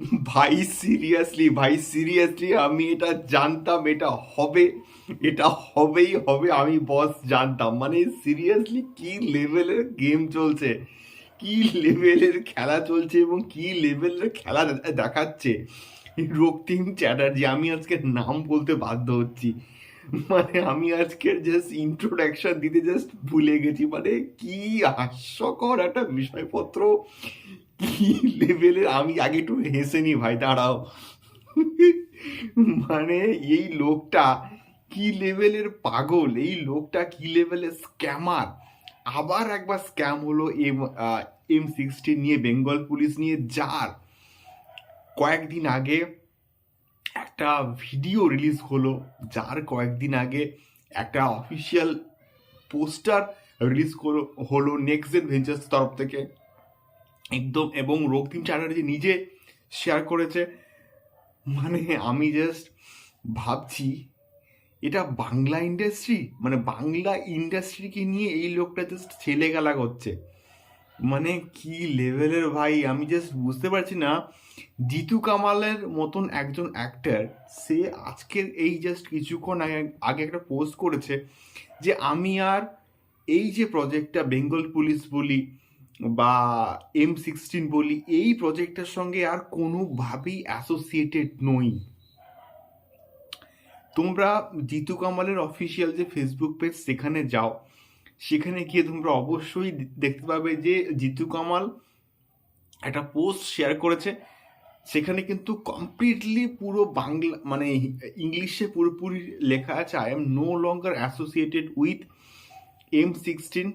ভাই সিরিয়াসলি ভাই সিরিয়াসলি আমি এটা জানতাম, এটা হবে, এটা হবেই হবে, আমি বস জানতাম। মানে সিরিয়াসলি কি লেভেলের গেম চলছে? কি লেভেলের খেলা চলছে এবং কি লেভেলের খেলা দেখাচ্ছে? রক্তিম চ্যাটার্জি, আমি আজকে নাম বলতে বাধ্য হচ্ছি। মানে আমি আজকের জাস্ট ইন্ট্রোডাকশন দিতে জাস্ট ভুলে গেছি। মানে কি হাস্যকর একটা বিষয়পত্র। কি লেভেলের আমি আগে একটু হেসে নি ভাই, দাঁড়াও। মানে এই লোকটা কি লেভেলের পাগল? এই লোকটা কি লেভেলের স্ক্যামার আবার একবার স্ক্যাম হলো এম এম সিক্সটিন নিয়ে বেঙ্গল পুলিশ নিয়ে যার। কয়েকদিন আগে একটা ভিডিও রিলিজ হলো, যার কয়েকদিন আগে একটা অফিসিয়াল পোস্টার রিলিজ হলো নেক্সট জেন ভেঞ্চার্স তরফ থেকে। একদম, এবং রক্তিম চ্যাটার্জি নিজে শেয়ার করেছে। মানে আমি জাস্ট ভাবছি, এটা বাংলা ইন্ডাস্ট্রি মানে বাংলা ইন্ডাস্ট্রিকে নিয়ে এই লোকটা জাস্ট ছেলে খেলা করছে। মানে কি লেভেলের ভাই? আমি জাস্ট বুঝতে পারছি না। জিতু কামালের মতন একজন অ্যাক্টার সে আজকের এই জাস্ট কিছুক্ষণ আগে আগে একটা পোস্ট করেছে যে আমি আর এই যে প্রজেক্টটা বেঙ্গল পুলিশ বলি বা এম সিক্সটিন বলি, এই প্রজেক্টের সঙ্গে আর কোনোভাবেই অ্যাসোসিয়েটেড নই। তোমরা জিতু কামালের অফিসিয়াল যে ফেসবুক পেজ সেখানে যাও। সেখানে গিয়ে তোমরা অবশ্যই দেখতে পাবে যে জিতু কামাল একটা পোস্ট শেয়ার করেছে। সেখানে কিন্তু কমপ্লিটলি পুরো বাংলা মানে ইংলিশে পুরোপুরি লেখা আছে I am no longer associated with M sixteen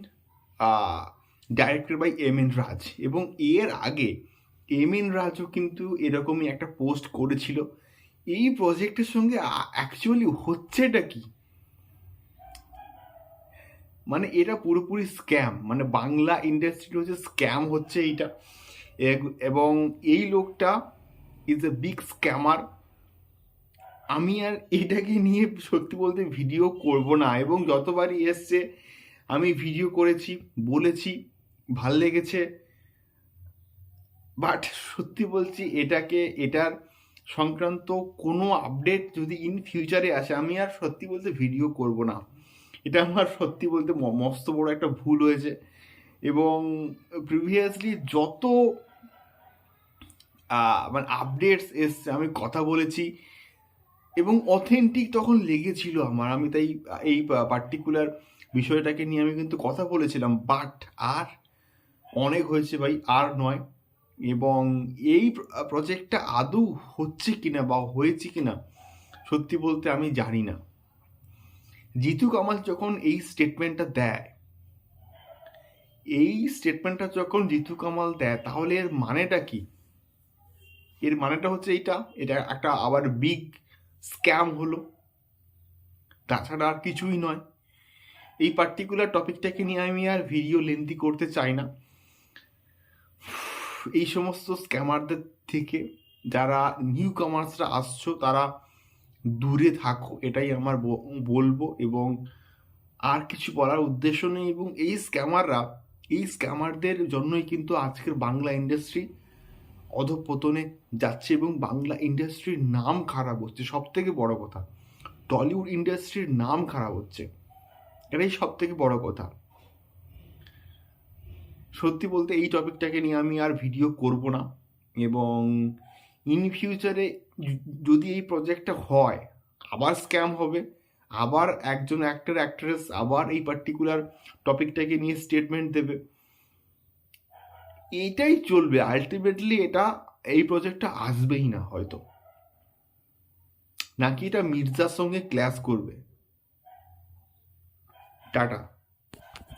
directed by M N Raj এবং এর আগে এম এন রাজও কিন্তু এরকমই একটা পোস্ট করেছিল। এই প্রজেক্টের সঙ্গে অ্যাকচুয়ালি হচ্ছেটা কি? মানে এটা পুরোপুরি স্ক্যাম মানে বাংলা ইন্ডাস্ট্রি হচ্ছে স্ক্যাম হচ্ছে এইটা। এবং এই লোকটা ইজ এ বিগ স্ক্যামার আমি আর এটাকে নিয়ে সত্যি বলতে ভিডিও করব না, এবং যতবারই এসছে, আমি ভিডিও করেছি, বলেছি, ভালো লেগেছে। বাট সত্যি বলছি, এটাকে, এটার সংক্রান্ত কোনো আপডেট যদি ইন ফিউচারে আসে, আমি আর সত্যি বলতে ভিডিও করব না। এটা আমার সত্যি বলতে মস্ত বড় একটা ভুল হয়েছে। এবং প্রিভিয়াসলি যত মানে আপডেটস এসছে, আমি কথা বলেছি, এবং অথেন্টিক তখন লেগেছিল আমার। আমি তাই, এই পার্টিকুলার বিষয়টাকে নিয়ে আমি কিন্তু কথা বলেছিলাম। বাট আর অনেক হয়েছে ভাই, আর নয়। এবং এই প্রজেক্টটা আদৌ হচ্ছে কিনা বা হয়েছে কিনা, সত্যি বলতে আমি জানি না। জিতু কামাল যখন এই স্টেটমেন্টটা দেয়, এই স্টেটমেন্টটা যখন জিতু কামাল দেয়, তাহলে এর মানেটা কি? এর মানেটা হচ্ছে এইটা, এটা একটা আবার বিগ স্ক্যাম হলো। তাছাড়া আর কিছুই নয়। এই পার্টিকুলার টপিকটাকে নিয়ে আমি আর ভিডিও লেন্থি করতে চাই না। এই সমস্ত স্ক্যামারদের থেকে যারা নিউ কামার্সরা আসছো, তারা দূরে থাকো, এটাই আমার বলব এবং আর কিছু বলার উদ্দেশ্য নেই এবং এই স্ক্যামাররা এই স্ক্যামারদের জন্যই কিন্তু আজকের বাংলা ইন্ডাস্ট্রি অধপতনে যাচ্ছে এবং বাংলা ইন্ডাস্ট্রির নাম খারাপ হচ্ছে। সব থেকে বড় কথা টলিউড ইন্ডাস্ট্রির নাম খারাপ হচ্ছে। এটাই সব থেকে বড় কথা। সত্যি বলতে এই টপিকটাকে নিয়ে আমি আর ভিডিও করব না এবং ইন ফিউচারে যদি এই প্রজেক্টটা হয়, আবার স্ক্যাম হবে, আবার একজন অ্যাক্টর অ্যাক্ট্রেস আবার এই পার্টিকুলার টপিকটাকে নিয়ে স্টেটমেন্ট দেবে এইটাই চলবে। আলটিমেটলি এটা এই প্রজেক্টটা আসবেই না হয়তো। নাকি এটা মির্জার সঙ্গে ক্ল্যাশ করবে? টাটা।